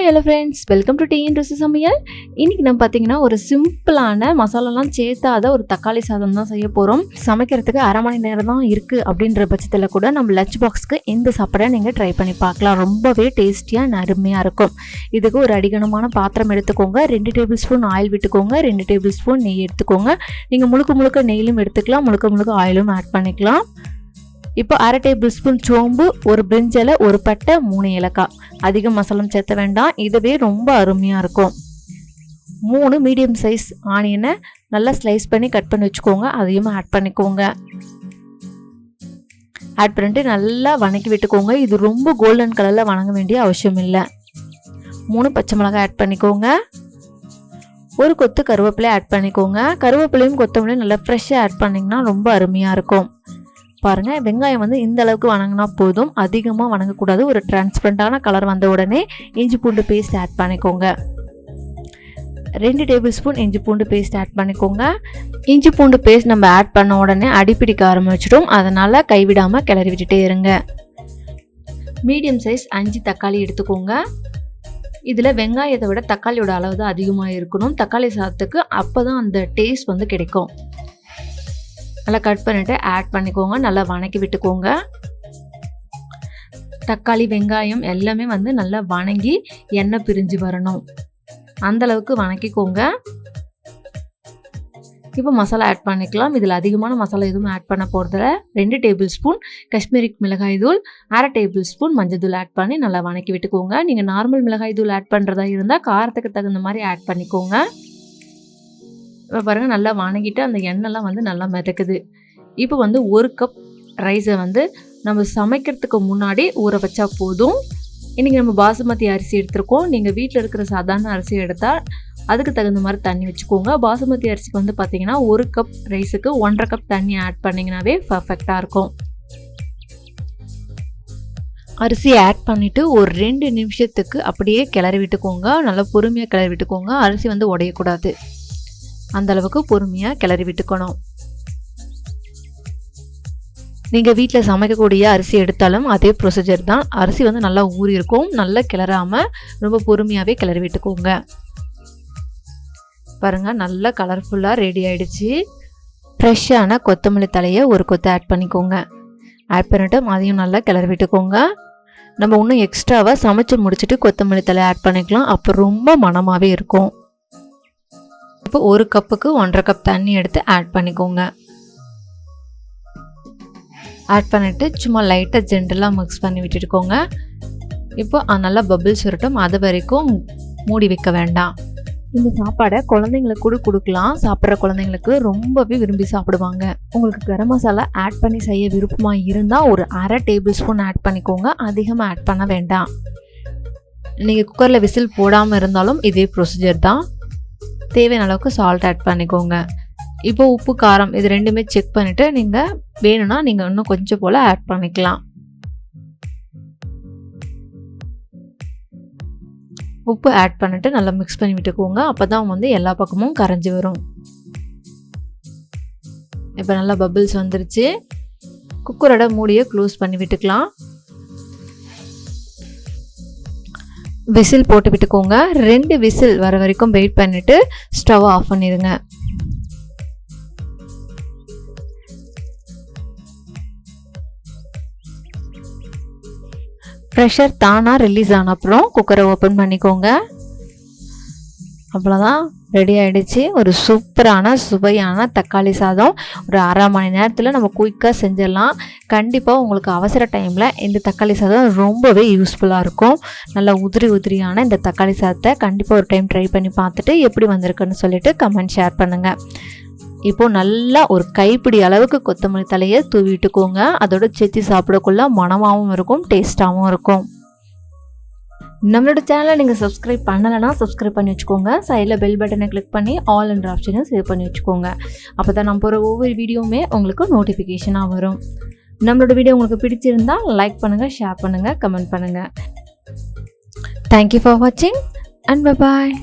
Hi hello friends welcome to TN ருசி சமையல் இன்றைக்கி நம்ம பார்த்தீங்கன்னா ஒரு சிம்பிளான மசாலாலாம் சேர்த்தாத ஒரு தக்காளி சாதம் தான் செய்ய போகிறோம் சமைக்கிறதுக்கு அரை மணி நேரம் தான் இருக்குது அப்படின்ற பட்சத்தில் கூட நம்ம லஞ்ச் பாக்ஸ்க்கு இந்த சாப்பாடை நீங்கள் ட்ரை பண்ணி பார்க்கலாம். ரொம்பவே டேஸ்டியாக அருமையாக இருக்கும். இதுக்கு ஒரு அடிகனமான பாத்திரம் எடுத்துக்கோங்க. ரெண்டு டேபிள் ஸ்பூன் ஆயில் விட்டுக்கோங்க. ரெண்டு டேபிள் ஸ்பூன் நெய் எடுத்துக்கோங்க. நீங்கள் முழுக்க முழுக்க நெய்யிலும் எடுத்துக்கலாம். முழுக்க முழுக்க ஆயிலும் ஆட் பண்ணிக்கலாம். இப்போ அரை டேபிள் ஸ்பூன் சோம்பு ஒரு பிரிஞ்சலை ஒரு பட்டை மூணு ஏலக்காய். அதிக மசாலம் சேர்த்த வேண்டாம். இதுவே ரொம்ப அருமையாக இருக்கும். மூணு மீடியம் சைஸ் ஆனியனை நல்லா ஸ்லைஸ் பண்ணி கட் பண்ணி வச்சுக்கோங்க. அதையும் ஆட் பண்ணிக்கோங்க. ஆட் பண்ணிட்டு நல்லா வணக்கி விட்டுக்கோங்க. இது ரொம்ப கோல்டன் கலரில் வணங்க வேண்டிய அவசியம் இல்லை. மூணு பச்சை மிளகாய் ஆட் பண்ணிக்கோங்க. ஒரு கொத்து கருவேப்பிலை ஆட் பண்ணிக்கோங்க. கருவேப்பிலையும் கொத்தமல்லியும் நல்லா ஃப்ரெஷ்ஷாக ஆட் பண்ணிங்கன்னா ரொம்ப அருமையாக இருக்கும். பாருங்கள் வெங்காயம் வந்து இந்த அளவுக்கு வணங்கினா போதும். அதிகமாக வணங்கக்கூடாது. ஒரு டிரான்ஸ்பரண்டான கலர் வந்த உடனே இஞ்சி பூண்டு பேஸ்ட் ஆட் பண்ணிக்கோங்க. ரெண்டு டேபிள் ஸ்பூன் இஞ்சி பூண்டு பேஸ்ட் ஆட் பண்ணிக்கோங்க. இஞ்சி பூண்டு பேஸ்ட் நம்ம ஆட் பண்ண உடனே அடிப்பிடிக்க ஆரம்பிச்சிடும். அதனால் கைவிடாமல் கிளறி விட்டுட்டே இருங்க. மீடியம் சைஸ் அஞ்சு தக்காளி எடுத்துக்கோங்க. இதில் வெங்காயத்தை விட தக்காளியோட அளவு தான் அதிகமாக இருக்கணும். தக்காளி சாதத்துக்கு அப்போ தான் அந்த டேஸ்ட் வந்து கிடைக்கும். நல்லா கட் பண்ணிவிட்டு ஆட் பண்ணிக்கோங்க. நல்லா வணக்கி விட்டுக்கோங்க. தக்காளி வெங்காயம் எல்லாமே வந்து நல்லா வணங்கி எண்ணெய் பிரிஞ்சு வரணும். அந்தளவுக்கு வணக்கிக்கோங்க. இப்போ மசாலா ஆட் பண்ணிக்கலாம். இதில் அதிகமான மசாலா எதுவும் ஆட் பண்ண போகிறதில்ல ரெண்டு டேபிள் ஸ்பூன் காஷ்மீரி மிளகாய் தூள் அரை டேபிள் ஸ்பூன் மஞ்சள் தூள் ஆட் பண்ணி நல்லா வணக்கி விட்டுக்கோங்க. நீங்கள் நார்மல் மிளகாய் தூள் ஆட் பண்ணுறதா இருந்தால் காரத்துக்கு தகுந்த மாதிரி ஆட் பண்ணிக்கோங்க. இப்போ பாருங்கள் நல்லா வணங்கிட்டு அந்த எண்ணெய்லாம் வந்து நல்லா மிதக்குது. இப்போ வந்து ஒரு கப் ரைஸை வந்து நம்ம சமைக்கிறதுக்கு முன்னாடி ஊற வச்சா போதும். இன்றைக்கி நம்ம பாசுமதி அரிசி எடுத்திருக்கோம். நீங்கள் வீட்டில் இருக்கிற சாதாரண அரிசி எடுத்தால் அதுக்கு தகுந்த மாதிரி தண்ணி வச்சுக்கோங்க. பாசுமதி அரிசிக்கு வந்து பார்த்திங்கன்னா ஒரு கப் ரைஸுக்கு ஒன்றரை கப் தண்ணி ஆட் பண்ணிங்கனாவே பர்ஃபெக்டாக இருக்கும். அரிசி ஆட் பண்ணிவிட்டு ஒரு ரெண்டு நிமிஷத்துக்கு அப்படியே கிளறி விட்டுக்கோங்க. நல்லா பொறுமையாக கிளறி விட்டுக்கோங்க. அரிசி வந்து உடையக்கூடாது. அந்த அளவுக்கு பொறுமையாக கிளறி விட்டுக்கணும். நீங்கள் வீட்டில் சமைக்கக்கூடிய அரிசி எடுத்தாலும் அதே ப்ரொசீஜர் தான். அரிசி வந்து நல்லா ஊறி இருக்கும். நல்லா கிளறாமல் ரொம்ப பொறுமையாகவே கிளறி விட்டுக்கோங்க. பாருங்கள் நல்லா கலர்ஃபுல்லாக ரெடி ஆகிடுச்சு ஃப்ரெஷ்ஷான கொத்தமல்லி தலையை ஒரு கொத்து ஆட் பண்ணிக்கோங்க. ஆட் பண்ணிவிட்டு அதையும் நல்லா கிளறி விட்டுக்கோங்க. நம்ம இன்னும் எக்ஸ்ட்ராவாக சமைச்சு முடிச்சுட்டு கொத்தமல்லி தலை ஆட் பண்ணிக்கலாம். அப்போ ரொம்ப மனமாகவே இருக்கும். இப்போ ஒரு கப்புக்கு ஒன்றரை கப் தண்ணி எடுத்து ஆட் பண்ணிக்கோங்க. ஆட் பண்ணிவிட்டு சும்மா லைட்டாக ஜென்ரலாக மிக்ஸ் பண்ணி விட்டுட்டுக்கோங்க. இப்போ நல்லா பபிள்ஸ் வரட்டும் அது வரைக்கும் மூடி வைக்க வேண்டாம். இந்த சாப்பாடை குழந்தைங்களுக்கு கூட கொடுக்கலாம். சாப்பிட்ற குழந்தைங்களுக்கு ரொம்பவே விரும்பி சாப்பிடுவாங்க. உங்களுக்கு கரம் மசாலா ஆட் பண்ணி செய்ய விருப்பமாக இருந்தால் ஒரு அரை டேபிள் ஸ்பூன் ஆட் பண்ணிக்கோங்க. அதிகமாக ஆட் பண்ண வேண்டாம். நீங்கள் குக்கரில் விசில் போடாமல் இருந்தாலும் இதே ப்ரொசீஜர் தான். தேவையான அளவுக்கு சால்ட் ஆட் பண்ணிக்கோங்க. இப்போ உப்பு காரம் இது ரெண்டுமே செக் பண்ணிவிட்டு நீங்கள் வேணும்னா நீங்கள் இன்னும் கொஞ்சம் போல் ஆட் பண்ணிக்கலாம். உப்பு ஆட் பண்ணிவிட்டு நல்லா மிக்ஸ் பண்ணி விட்டுக்கோங்க. அப்போ தான் வந்து எல்லா பக்கமும் கரைஞ்சி வரும். இப்போ நல்லா பபிள்ஸ் வந்துருச்சு. குக்கரோட மூடியை க்ளோஸ் பண்ணி விட்டுக்கலாம். விசில் போட்டு விட்டுக்கோங்க. ரெண்டு விசில் வர வரைக்கும் வெயிட் பண்ணிவிட்டு ஸ்டவ் ஆஃப் பண்ணிடுங்க. ப்ரெஷர் தானாக ரிலீஸ் ஆன அப்புறம் குக்கரை ஓப்பன் பண்ணிக்கோங்க. அவ்வளோதான் ரெடி ஆகிடுச்சு ஒரு சூப்பரான சுவையான தக்காளி சாதம். ஒரு அரை மணி நேரத்தில் நம்ம குயிக்காக செஞ்சிடலாம். கண்டிப்பாக உங்களுக்கு அவசர டைமில் இந்த தக்காளி சாதம் ரொம்பவே யூஸ்ஃபுல்லாக இருக்கும். நல்லா உதிரி உதிரியான இந்த தக்காளி சாதத்தை கண்டிப்பாக ஒரு டைம் ட்ரை பண்ணி பார்த்துட்டு எப்படி வந்திருக்குன்னு சொல்லிட்டு கமெண்ட் ஷேர் பண்ணுங்கள் இப்போது நல்லா ஒரு கைப்பிடி அளவுக்கு கொத்தமல்லி தலையை தூவிட்டுக்கோங்க அதோட செத்தி சாப்பிடக்குள்ள மனமாகவும் இருக்கும் டேஸ்ட்டாகவும் இருக்கும். நம்மளோட சேனலை நீங்கள் சப்ஸ்கிரைப் பண்ணலைன்னா சப்ஸ்கிரைப் பண்ணி வச்சுக்கோங்க. சைடில் பெல் பட்டனை கிளிக் பண்ணி ஆல் என்ற ஆப்ஷனை சேவ் பண்ணி வச்சுக்கோங்க. அப்போ தான் நம்ம போகிற ஒவ்வொரு வீடியோவுமே உங்களுக்கு நோட்டிஃபிகேஷனாக வரும். நம்மளோட வீடியோ உங்களுக்கு பிடிச்சிருந்தால் லைக் பண்ணுங்கள் ஷேர் பண்ணுங்கள் கமெண்ட் பண்ணுங்கள் தேங்க்யூ ஃபார் வாட்சிங் அண்ட் பாய்